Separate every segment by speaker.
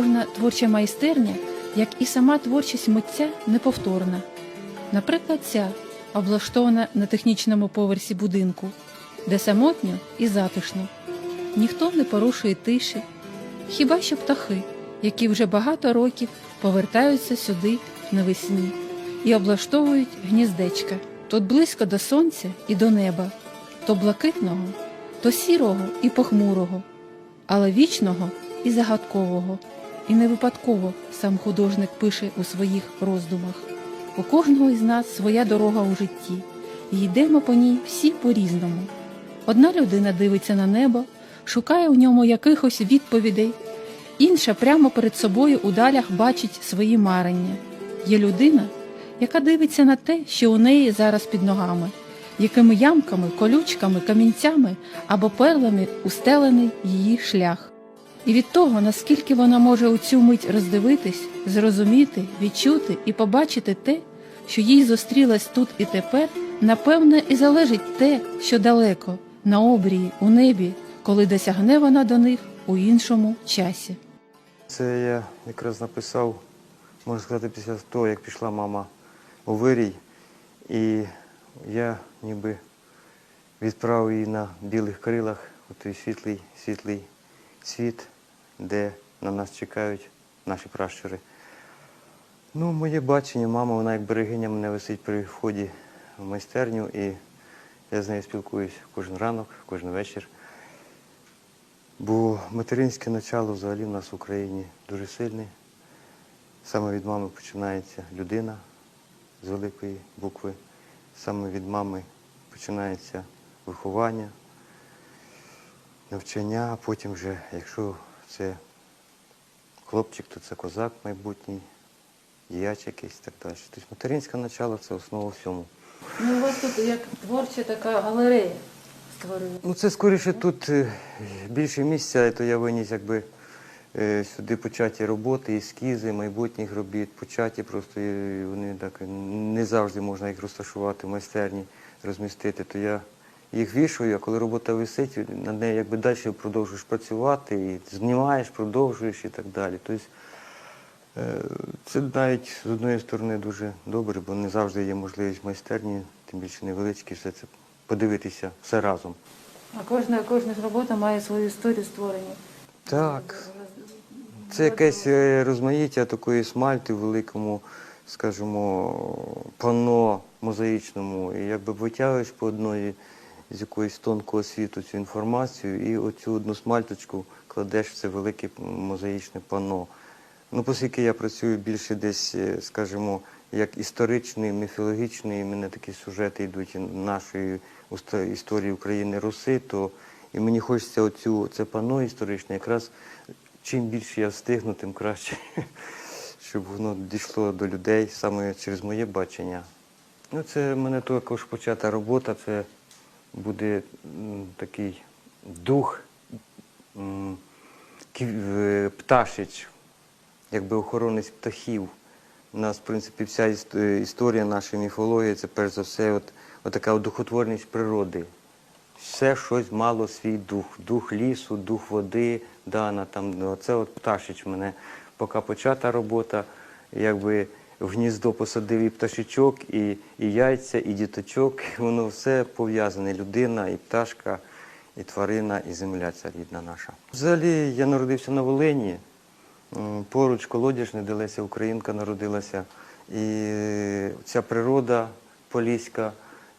Speaker 1: кожна творча майстерня, як і сама творчість митця, неповторна. Наприклад, ця облаштована на технічному поверсі будинку, де самотньо і затишно. Ніхто не порушує тиші, хіба що птахи, які вже багато років повертаються сюди навесні і облаштовують гніздечка. Тут близько до сонця і до неба, то блакитного, то сірого і похмурого, але вічного і загадкового. І не випадково сам художник пише у своїх роздумах. У кожного із нас своя дорога у житті, і йдемо по ній всі по-різному. Одна людина дивиться на небо, шукає в ньому якихось відповідей, інша прямо перед собою у далях бачить свої марення. Є людина, яка дивиться на те, що у неї зараз під ногами, якими ямками, колючками, камінцями або перлами устелений її шлях. І від того, наскільки вона може у цю мить роздивитись, зрозуміти, відчути і побачити те, що їй зустрілось тут і тепер, напевне, і залежить те, що далеко, на обрії, у небі, коли досягне вона до них у іншому часі.
Speaker 2: Це я якраз написав, можна сказати, після того, як пішла мама у вирій, і я ніби відправив її на білих крилах у той світлий, світлий світ, де на нас чекають наші пращури. Ну, моє бачення, мама, вона як берегиня мене висить при вході в майстерню, і я з нею спілкуюсь кожен ранок, кожен вечір. Бо материнське начало взагалі в нас в Україні дуже сильне. Саме від мами починається людина з великої букви. Саме від мами починається виховання, навчання, а потім вже, якщо це хлопчик, то це козак майбутній, діяч якийсь і так далі. Тобто материнське начало це основа всьому.
Speaker 1: Ну, у вас тут як творча така галерея створена.
Speaker 2: Ну, це скоріше тут е, більше місця, то я виніс якби е, сюди початі роботи, ескізи майбутніх робіт, початі просто вони так не завжди можна їх розташувати в майстерні, розмістити. То я їх вішаю, а коли робота висить, над нею якби далі продовжуєш працювати, і знімаєш, продовжуєш і так далі. Тобто е, це навіть з одної сторони дуже добре, бо не завжди є можливість в майстерні, тим більше невеличкі, все це подивитися все разом.
Speaker 1: А кожна, кожна робота має свою історію створення.
Speaker 2: Так. Це якесь е, розмаїття такої смальти в великому, скажімо, панно мозаїчному. І якби витягуєш по одної з якоїсь тонкого світу цю інформацію і оцю одну смальточку кладеш в це велике мозаїчне панно. Ну, оскільки я працюю більше десь, е, скажімо, як історичний, міфологічний, і мене такі сюжети йдуть нашої історії України Руси, то і мені хочеться оцю це панно історичне, якраз чим більше я встигну, тим краще, щоб воно дійшло до людей саме через моє бачення. Ну, це в мене також почата робота, це буде такий дух е, пташич, якби охоронець птахів. У нас, в принципі, вся е, історія нашої міфології це перш за все от, от така одухотворність природи. Все щось мало свій дух. Дух лісу, дух води, дана там. ну, Це от пташич мене. Поки почата робота, якби в гніздо посадив і пташечок, і, і яйця, і діточок. Воно все пов'язане. Людина, і пташка, і тварина, і земля ця рідна наша. Взагалі я народився на Волині. Поруч колодяжне, де Леся Українка народилася. І ця природа поліська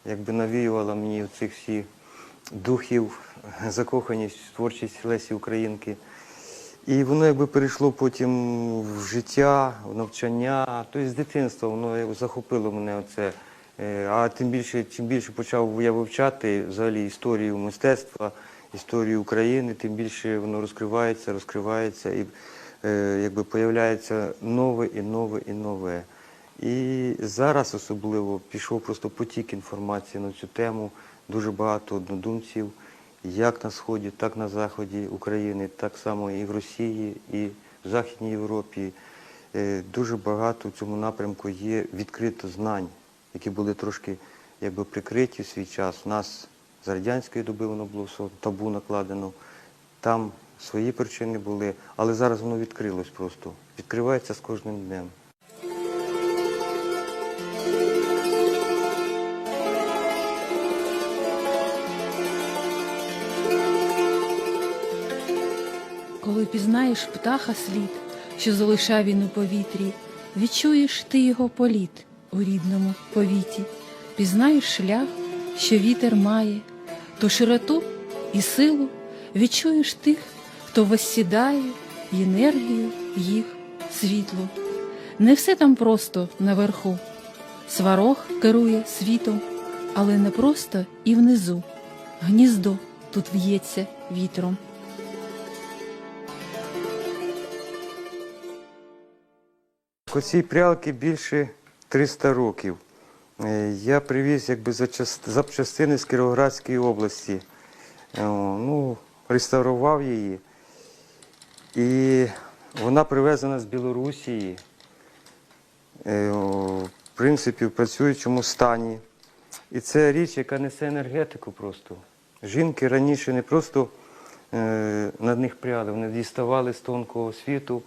Speaker 2: якби навіювала мені цих всіх духів, закоханість творчість Лесі Українки. І воно якби перейшло потім в життя, в навчання. Тобто з дитинства воно захопило мене оце. Е, А тим більше, чим більше почав я вивчати взагалі історію мистецтва, історію України, тим більше воно розкривається, розкривається і е, якби появляється нове і нове і нове. І зараз особливо пішов просто потік інформації на цю тему. Дуже багато однодумців, як на Сході, так на Заході України, так само і в Росії, і в Західній Європі. Е, Дуже багато в цьому напрямку є відкрито знань, які були трошки якби прикриті в свій час. У нас з радянської доби воно було все табу накладено. Там свої причини були, але зараз воно відкрилось просто. Відкривається з кожним днем.
Speaker 1: Коли пізнаєш птаха слід, що залишав він у повітрі, відчуєш ти його політ у рідному повіті, пізнаєш шлях, що вітер має, то широту і силу відчуєш тих, хто воссідає й енергію їх світло. Не все там просто наверху. Сварог керує світом, але не просто і внизу. Гніздо тут в'ється вітром.
Speaker 2: Оцій прялки більше 300 років. Е, Я привіз якби запчастини з Кіровоградської області. Е, Ну, реставрував її. І вона привезена з Білорусії. Е, В принципі, в працюючому стані. І це річ, яка несе енергетику просто. Жінки раніше не просто над них пряли, вони діставали з тонкого світу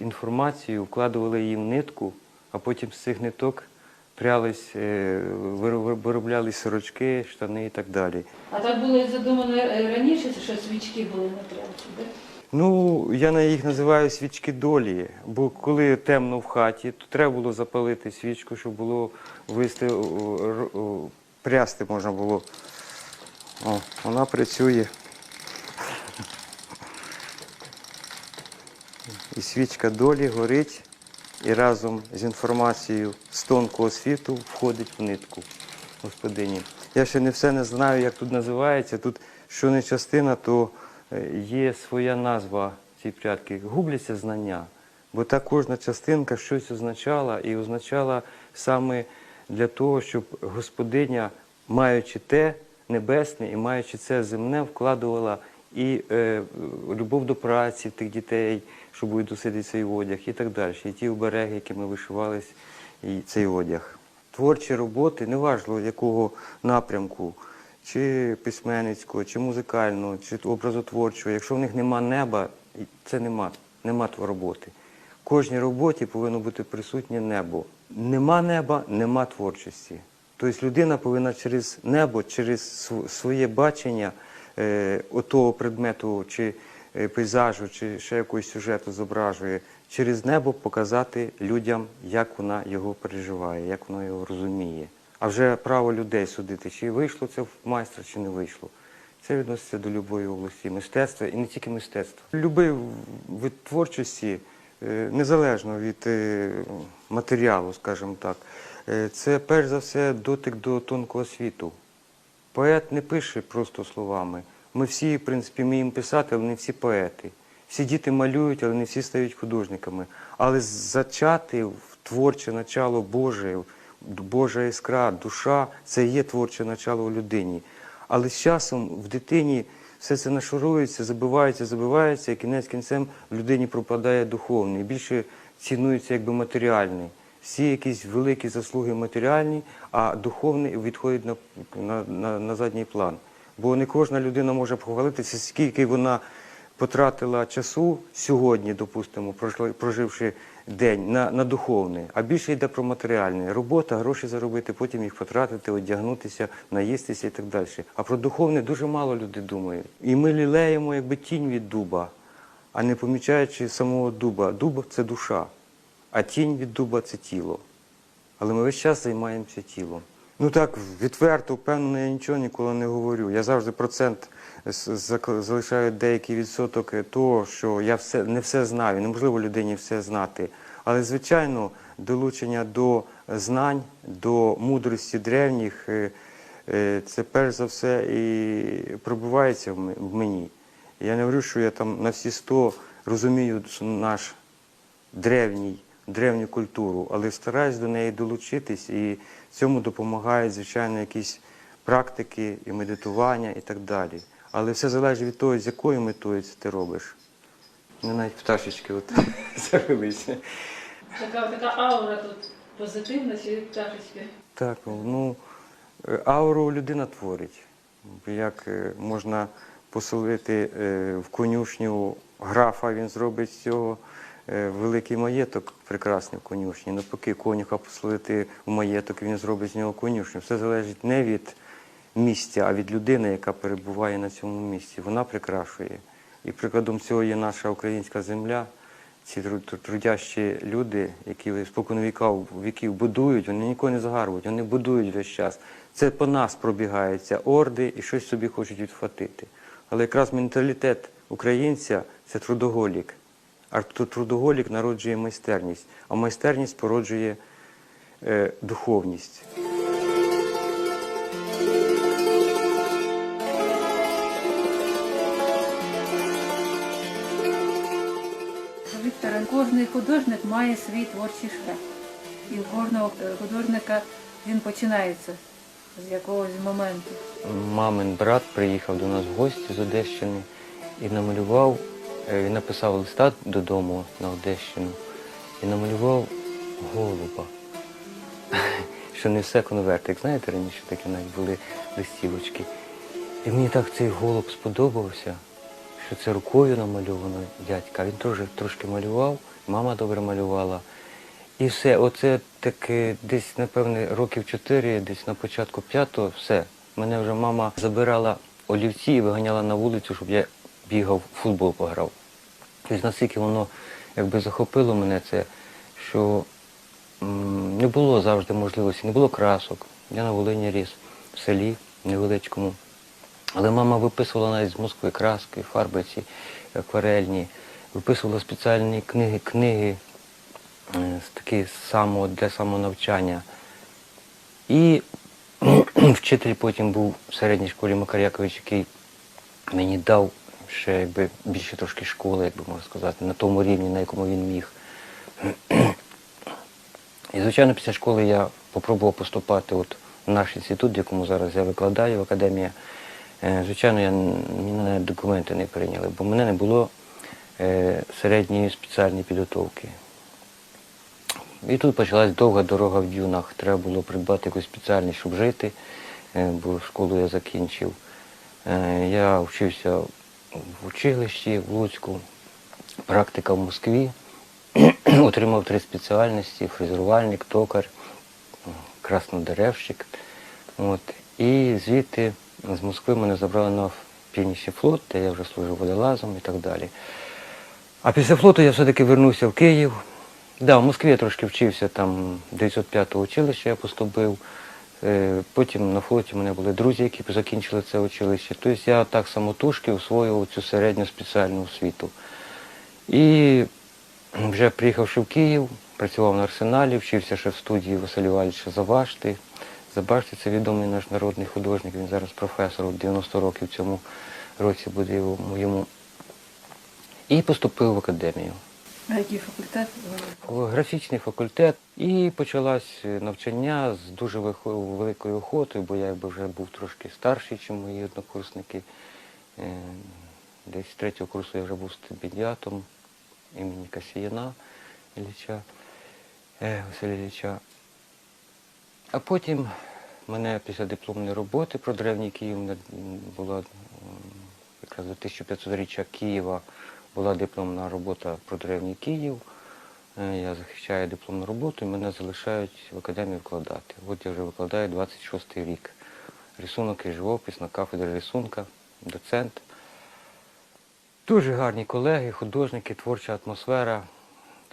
Speaker 2: інформацію, вкладували її в нитку, а потім з цих ниток прялись, е, виро- вироблялись сорочки, штани і так далі.
Speaker 1: А так було задумано е, раніше, що свічки були на прялці, так?
Speaker 2: Ну, я на їх називаю свічки долі, бо коли темно в хаті, то треба було запалити свічку, щоб було вести, прясти можна було. О, вона працює. І свічка долі горить і разом з інформацією з тонкого світу входить в нитку господині. Я ще не все не знаю, як тут називається. Тут що не частина, то е, є своя назва цієї прядки. Губляться знання, бо та кожна частинка щось означала і означала саме для того, щоб господиня, маючи те небесне і маючи це земне, вкладувала і е, любов до праці тих дітей, що будуть носити цей одяг, і так далі. І ті обереги, якими вишивались, і цей одяг. Творчі роботи, неважливо якого напрямку, чи письменницького, чи музикального, чи образотворчого, якщо в них нема неба, це нема, нема роботи. В кожній роботі повинно бути присутнє небо. Нема неба, нема творчості. Тобто людина повинна через небо, через своє бачення отого предмету, чи е, пейзажу, чи ще якогось сюжету зображує, через небо показати людям, як вона його переживає, як вона його розуміє. А вже право людей судити, чи вийшло це в майстра, чи не вийшло. Це відноситься до любої області мистецтва і не тільки мистецтва. Любий вид творчості, е, незалежно від е, матеріалу, скажімо так, е, це перш за все дотик до тонкого світу. Поет не пише просто словами. Ми всі, в принципі, вміємо писати, але не всі поети. Всі діти малюють, але не всі стають художниками. Але зачати в творче начало Боже, Божа іскра, душа це є творче начало у людині. Але з часом в дитині все це нашурується, забивається, забивається, і кінець кінцем в людині пропадає духовний. Більше цінується якби матеріальний. Всі якісь великі заслуги матеріальні, а духовний відходить на, на, на, на задній план. Бо не кожна людина може похвалитися, скільки вона потратила часу сьогодні, допустимо, проживши день на, на духовне, а більше йде про матеріальне. Робота, гроші заробити, потім їх потратити, одягнутися, наїстися і так далі. А про духовне дуже мало людей думає. І ми лілеємо якби тінь від дуба, а не помічаючи самого дуба. Дуб це душа, а тінь від дуба це тіло. Але ми весь час займаємося тілом. Ну так, відверто, впевнено, я нічого ніколи не говорю. Я завжди процент залишаю деякий відсоток того, що я все, не все знаю. Неможливо людині все знати. Але, звичайно, долучення до знань, до мудрості древніх, е, е, це перш за все і пробивається в в мені. Я не говорю, що я там на всі сто розумію наш древній, древню культуру, але стараюсь до неї долучитись, і цьому допомагають, звичайно, якісь практики і медитування і так далі. Але все залежить від того, з якою метою це ти робиш. Не навіть пташечки от завелися.
Speaker 1: Така, така аура тут позитивна чи пташечки?
Speaker 2: Так, ну е, ауру людина творить. Як е, можна поселити е, в конюшню графа, він зробить з цього великий маєток, прекрасний в конюшні. Навпаки, конюха поселити в маєток, він зробить з нього конюшню. Все залежить не від місця, а від людини, яка перебуває на цьому місці. Вона прикрашує. І прикладом цього є наша українська земля. Ці тру- тру- трудящі люди, які спокон віків, віків будують, вони нікого не загарбують, вони будують весь час. Це по нас пробігаються орди і щось собі хочуть відхватити. Але якраз менталітет українця це трудоголік. А трудоголік народжує майстерність, а майстерність породжує е, духовність.
Speaker 1: Вікторе, кожний художник має свій творчий шлях. І у кожного е, художника він починається з якогось моменту.
Speaker 2: Мамин брат приїхав до нас в гості з Одещини і намалював, він написав листа додому на Одещину і намалював голуба. Що не все конвертик. Знаєте, раніше такі навіть були листівочки. І мені так цей голуб сподобався, що це рукою намальовано дядька. Він теж трошки малював, мама добре малювала. І все, оце таке десь, напевне, років чотири, десь на початку п'ятого, все. Мене вже мама забирала олівці і виганяла на вулицю, щоб я бігав, футбол пограв. Тобто настільки воно якби захопило мене це, що не було завжди можливості, не було красок. Я на Волині ріс, в селі невеличкому. Але мама виписувала навіть з Москви краски, фарби ці акварельні, виписувала спеціальні книги, книги е, такі само для самонавчання. І вчитель потім був в середній школі Макар Якович, який мені дав ще якби більше трошки школи, як би можна сказати, на тому рівні, на якому він міг. І, звичайно, після школи я спробував поступати от в наш інститут, в якому зараз я викладаю, в академія. Е, Звичайно, я н- мене документи не прийняли, бо в мене не було е, середньої спеціальної підготовки. І тут почалась довга дорога в дюнах. Треба було придбати якусь спеціальність, щоб жити, е, бо школу я закінчив. Я вчився в училищі в Луцьку, практика в Москві. Отримав три спеціальності: фрезерувальник, токар, краснодеревщик. От. І звідти з Москви мене забрали на Північний флот, де я вже служив водолазом і так далі. А після флоту я все-таки вернувся в Київ. Да, в Москві я трошки вчився, там 905 училище я поступив. Е, Потім на флоті в мене були друзі, які закінчили це училище. Тобто я так самотужки освоював цю середню спеціальну освіту. І вже приїхавши в Київ, працював на арсеналі, вчився ще в студії Василя Івановича Забашти. Забашти це відомий наш народний художник, він зараз професор, 90 років в цьому році буде йому. І поступив в академію.
Speaker 1: А який факультет?
Speaker 2: Графічний факультет і почалось навчання з дуже великою охотою, бо я якби вже був трошки старший, ніж мої однокурсники. Е, Десь з третього курсу я вже був стипендіатом імені Касіяна Ілліча, е, Василя Ілліча. А потім мене після дипломної роботи про древній Київ була якраз до 1500-річчя Києва була дипломна робота про древній Київ. Е, Я захищаю дипломну роботу і мене залишають в академії викладати. От я вже викладаю 26 рік. Рисунок і живопис на кафедрі рисунка, доцент. Дуже гарні колеги, художники, творча атмосфера,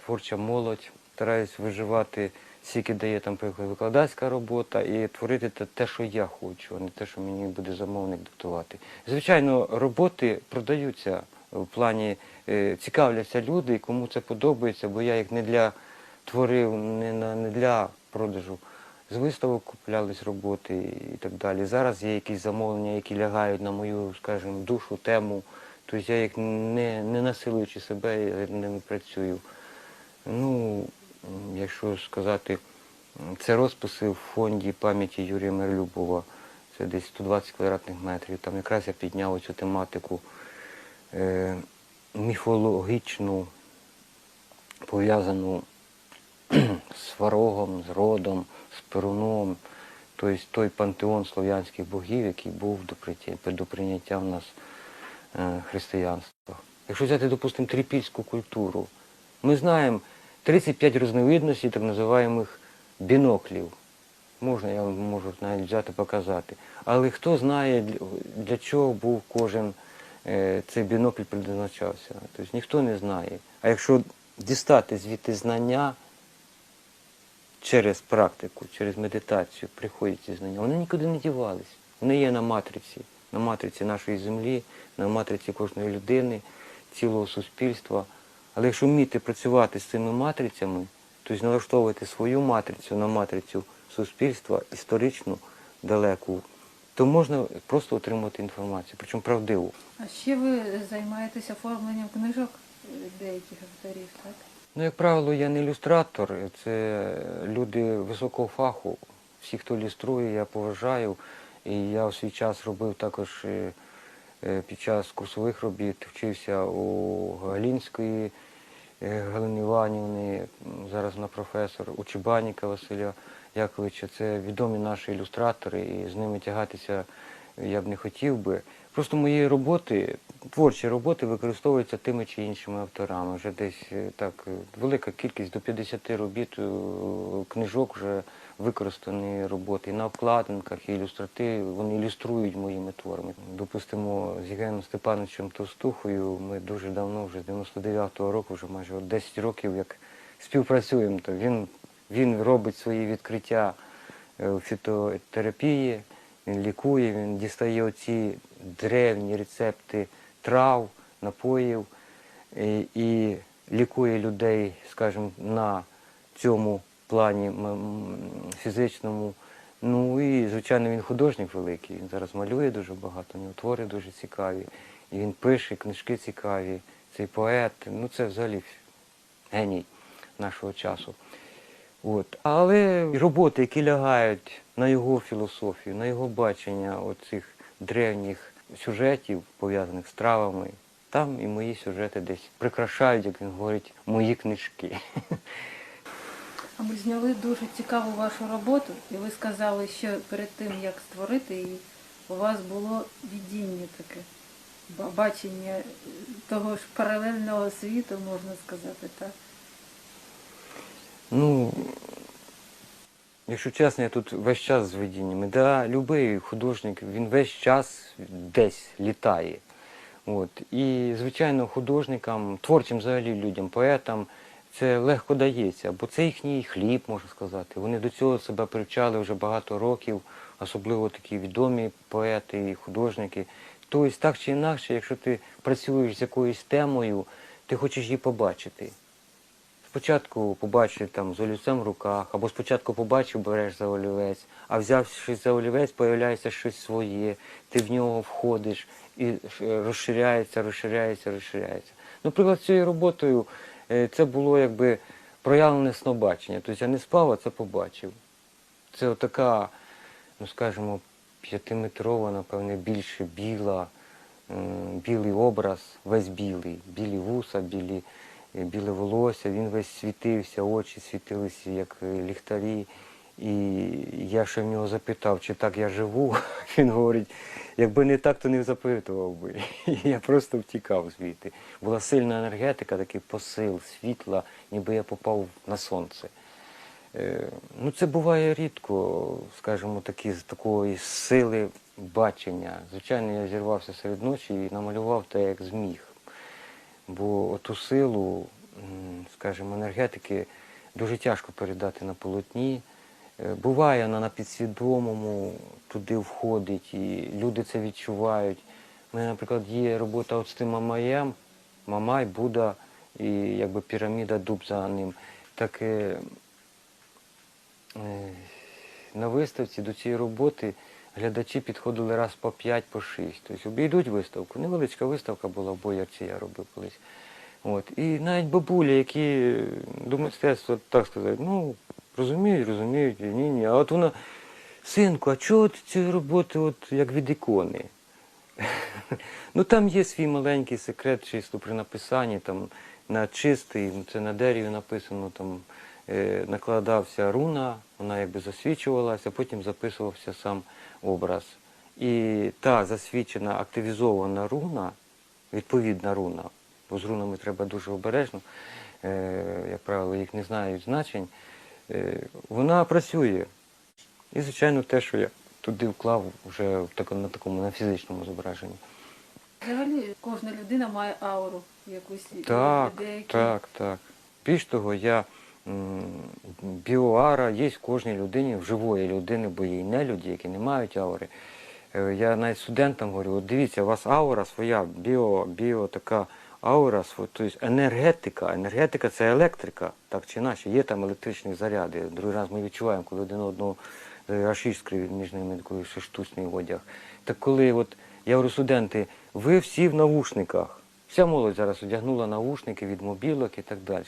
Speaker 2: творча молодь. Стараюсь виживати скільки дає там викладацька робота і творити те, що я хочу, а не те, що мені буде замовник диктувати. Звичайно, роботи продаються в плані е, цікавляться люди, кому це подобається, бо я їх не для творив, не, не для продажу. З виставок куплялись роботи і так далі. Зараз є якісь замовлення, які лягають на мою, скажімо, душу, тему. Тобто я їх не, не насилуючи себе, я ними працюю. Ну, якщо сказати, це розписи в фонді пам'яті Юрія Мерлюбова. Це десь 120 квадратних метрів. Там якраз я підняв цю тематику міфологічну, пов'язану з сварогом, з родом, з перуном. Тобто той пантеон слов'янських богів, який був до прийняття, в нас е, християнства. Якщо взяти, допустимо, трипільську культуру, ми знаємо 35 різновидностей так називаємих біноклів. Можна, я можу навіть взяти показати. Але хто знає, для- чого був кожен е, цей бінокль призначався? Тобто ніхто не знає. А якщо дістати звідти знання через практику, через медитацію приходять ці знання, вони нікуди не дівались. Вони є на матриці, на матриці нашої землі, на матриці кожної людини, цілого суспільства. Але якщо вміти працювати з цими матрицями, тобто налаштовувати свою матрицю на матрицю суспільства історичну, далеку, то можна просто отримати інформацію, причому правдиву.
Speaker 1: А ще ви займаєтеся оформленням книжок деяких авторів, так?
Speaker 2: Ну, як правило, я не ілюстратор, це люди високого фаху. Всі, хто ілюструє, я поважаю. І я у свій час робив також е, е, під час курсових робіт, вчився у Галінської Галини Іванівни, зараз на професор, у Чебаніка Василя Яковича. Це відомі наші ілюстратори, і з ними тягатися я б не хотів би. Просто мої роботи, творчі роботи використовуються тими чи іншими авторами. Вже десь е, так е, велика кількість до 50 робіт, е, книжок вже використані роботи на обкладинках, і ілюстрати, вони ілюструють моїми творами. Допустимо, з Євгеном Степановичем Товстухою ми дуже давно, вже з 99-го року, вже майже 10 років, як співпрацюємо. То він, він робить свої відкриття е, фітотерапії, він лікує, він дістає оці древні рецепти трав, напоїв і, і лікує людей, скажімо, на цьому плані фізичному. Ну і, звичайно, він художник великий. Він зараз малює дуже багато, у нього твори дуже цікаві. І він пише книжки цікаві. Цей поет. Ну це взагалі геній нашого часу. От. Але роботи, які лягають на його філософію, на його бачення оцих древніх сюжетів, пов'язаних з травами, там і мої сюжети десь прикрашають, як він говорить, мої книжки.
Speaker 1: Ми зняли дуже цікаву вашу роботу, і ви сказали, що перед тим, як створити її, у вас було відіння таке, бачення е, того ж паралельного світу, можна сказати, так?
Speaker 2: Ну, якщо чесно, я тут весь час з видіннями. Да, любий художник, він весь час десь літає. От. І, звичайно, художникам, творчим взагалі людям, поетам це легко дається, бо це їхній хліб, можна сказати. Вони до цього себе привчали вже багато років, особливо такі відомі поети і художники. Тобто, так чи інакше, якщо ти працюєш з якоюсь темою, ти хочеш її побачити. Спочатку побачив там з олівцем в руках, або спочатку побачив, береш за олівець, а взявши за олівець, появляється щось своє, ти в нього входиш і розширяється, розширяється, розширяється. Наприклад, цією роботою е, це було якби проявлене снобачення. Тобто я не спав, а це побачив. Це отака, ну скажімо, п'ятиметрова, напевне, більше біла, білий образ, весь білий, білі вуса, білі, е, біле волосся, він весь світився, очі світилися, як е, ліхтарі. І я ще в нього запитав, чи так я живу. Він говорить, якби не так, то не запитував би. Я просто втікав звідти. Була сильна енергетика, такий посил, світла, ніби я попав на сонце. Е, Ну, це буває рідко, скажімо, такі з такої сили бачення. Звичайно, я зірвався серед ночі і намалював те, як зміг. Бо ту силу, скажімо, енергетики дуже тяжко передати на полотні. Е, Буває, вона на підсвідомому туди входить, і люди це відчувають. У мене, наприклад, є робота от з тим Мамаєм, Мамай, Будда і якби піраміда дуб за ним. Так е, е, на виставці до цієї роботи глядачі підходили раз по 5, по 6. Тобто обійдуть виставку. Невеличка виставка була в Боярці, я робив колись. От. І навіть бабулі, які до мистецтва, так сказати, ну, розуміють, розуміють, ні, ні. А от вона, синку, а чого ти ці роботи от, як від ікони? ну там є свій маленький секрет чисто при написанні, там на чистий, це на дереві написано, там е, накладався руна, вона якби засвічувалася, потім записувався сам образ. І та засвічена, активізована руна, відповідна руна. Бо з рунами треба дуже обережно, е, як правило, їх не знають значень. Е, вона працює. І, звичайно, те, що я туди вклав вже на такому на фізичному зображенні.
Speaker 1: Взагалі кожна людина має ауру якусь
Speaker 2: Так,
Speaker 1: людей, які-
Speaker 2: так, так. Більш того, я біоара є в кожній людині, в живої людини, бо є і нелюді, які не мають аури. Е, Я навіть студентам говорю, от дивіться, у вас аура своя, біо, біо така аура, тобто енергетика. Енергетика це електрика, так чи інакше, є там електричні заряди. Другий раз ми відчуваємо, коли один одного аж іскри між ними, коли ще штучний одяг. Так коли от я говорю, студенти, ви всі в навушниках. Вся молодь зараз одягнула навушники від мобілок і так далі.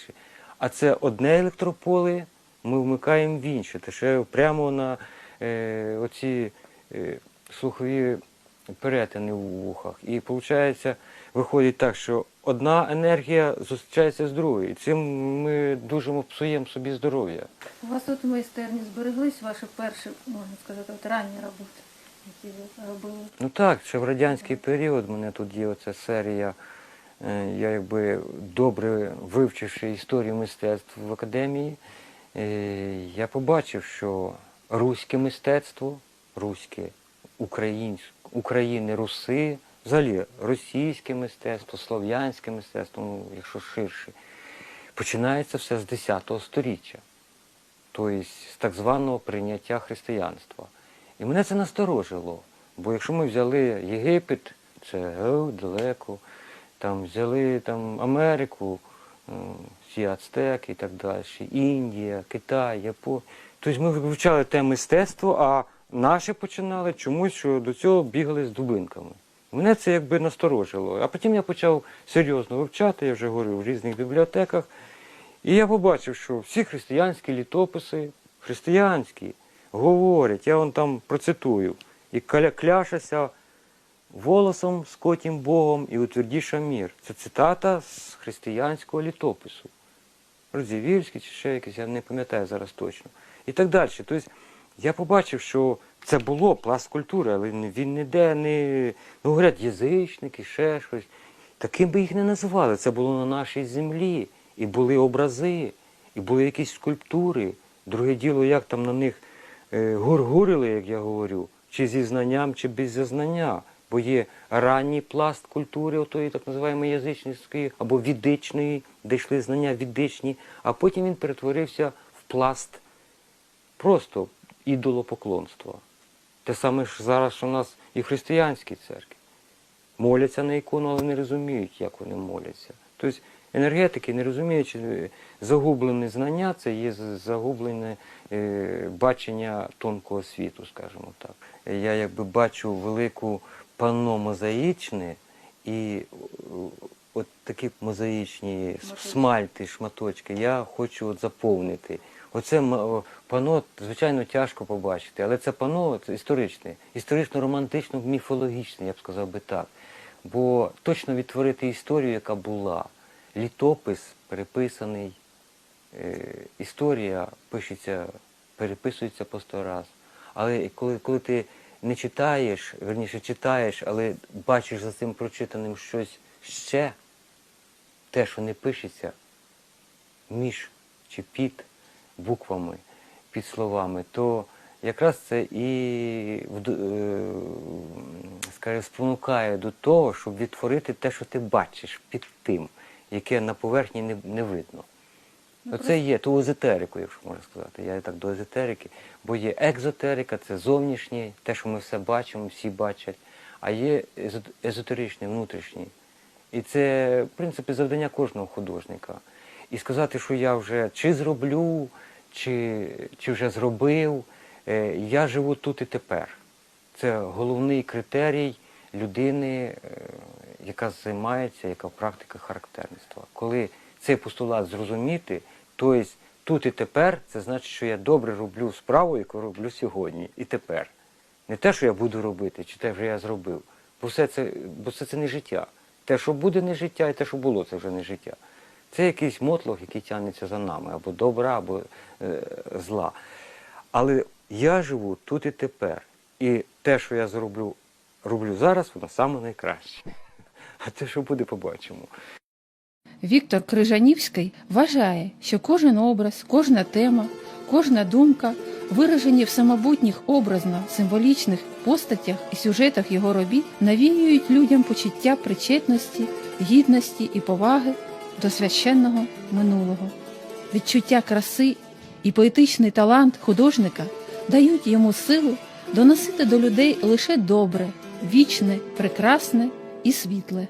Speaker 2: А це одне електрополе, ми вмикаємо в інше. Те ще прямо на е, оці е, слухові перетини у вухах. І виходить, виходить так, що одна енергія зустрічається з другою. І цим ми дуже псуємо собі здоров'я.
Speaker 1: У вас тут в майстерні збереглись ваші перші, можна сказати, от ранні роботи, які ви робили.
Speaker 2: Ну так, ще в радянський період в мене тут є оця серія. е, Я якби добре вивчивши історію мистецтв в академії, е, я побачив, що руське мистецтво, руське, України, руси, взагалі російське мистецтво, слов'янське мистецтво, ну, якщо ширше, починається все з 10 століття тобто з так званого прийняття християнства. І мене це насторожило. Бо якщо ми взяли Єгипет, це о, далеко, там взяли там, Америку, всі ацтеки і так далі, Індія, Китай, Японія. Тобто ми вивчали те мистецтво, а наші починали чомусь, що до цього бігали з дубинками. Мене це якби насторожило. А потім я почав серйозно вивчати, я вже говорю, в різних бібліотеках. І я побачив, що всі християнські літописи, християнські, говорять, я вон там процитую, і кля- кляшася волосом скотім Богом і утвердіша мір. Це цитата з християнського літопису. Розівільський чи ще якийсь, я не пам'ятаю зараз точно. І так далі. Тобто я побачив, що це було пласт культури, але він ніде не. Ну, говорять, язичники, ще щось. Таким би їх не називали. Це було на нашій землі. І були образи, і були якісь скульптури. Друге діло, як там на них е, гургурили, як я говорю, чи зі знанням, чи без знання. Бо є ранній пласт культури, отої так називаємо язичницької або відичної, де йшли знання відичні, а потім він перетворився в пласт просто ідолопоклонства. Те саме ж зараз, що у нас і в християнській церкві. Моляться на ікону, але не розуміють, як вони моляться. Тобто енергетики, не розуміючи загублене знання, це є загублене е, бачення тонкого світу, скажімо так. Я якби бачу велику панно мозаїчне і е, от такі мозаїчні смальти, шматочки, я хочу от заповнити. Оце пано, звичайно, тяжко побачити, але це пано історичне, історично-романтично, міфологічне, я б сказав би так. Бо точно відтворити історію, яка була. Літопис переписаний, е, історія пишеться, переписується по сто раз. Але коли, коли ти не читаєш, верніше читаєш, але бачиш за цим прочитаним щось ще, те, що не пишеться, між чи під буквами, під словами, то якраз це і е, скажімо, спонукає до того, щоб відтворити те, що ти бачиш під тим, яке на поверхні не, не видно.
Speaker 1: Ну,
Speaker 2: Оце є ту езотерику, якщо можна сказати. Я так до езотерики, бо є екзотерика, це зовнішнє, те, що ми все бачимо, всі бачать, а є езо- езотеричне, внутрішнє. І це, в принципі, завдання кожного художника. І сказати, що я вже чи зроблю, чи, чи вже зробив, е, я живу тут і тепер. Це головний критерій людини, е, яка займається, яка практика характерництва. Коли цей постулат зрозуміти, то тут і тепер, це значить, що я добре роблю справу, яку роблю сьогодні і тепер. Не те, що я буду робити, чи те, що я зробив. Бо все це, бо все це не життя. Те, що буде не життя, і те, що було, це вже не життя. Це якийсь мотлох, який тягнеться за нами, або добра, або е, зла. Але я живу тут і тепер. І те, що я зроблю, роблю зараз, воно саме найкраще. А те, що буде, побачимо.
Speaker 1: Віктор Крижанівський вважає, що кожен образ, кожна тема, кожна думка, виражені в самобутніх образно символічних постатях і сюжетах його робіт, навіюють людям почуття причетності, гідності і поваги до священного минулого. Відчуття краси і поетичний талант художника дають йому силу доносити до людей лише добре, вічне, прекрасне і світле.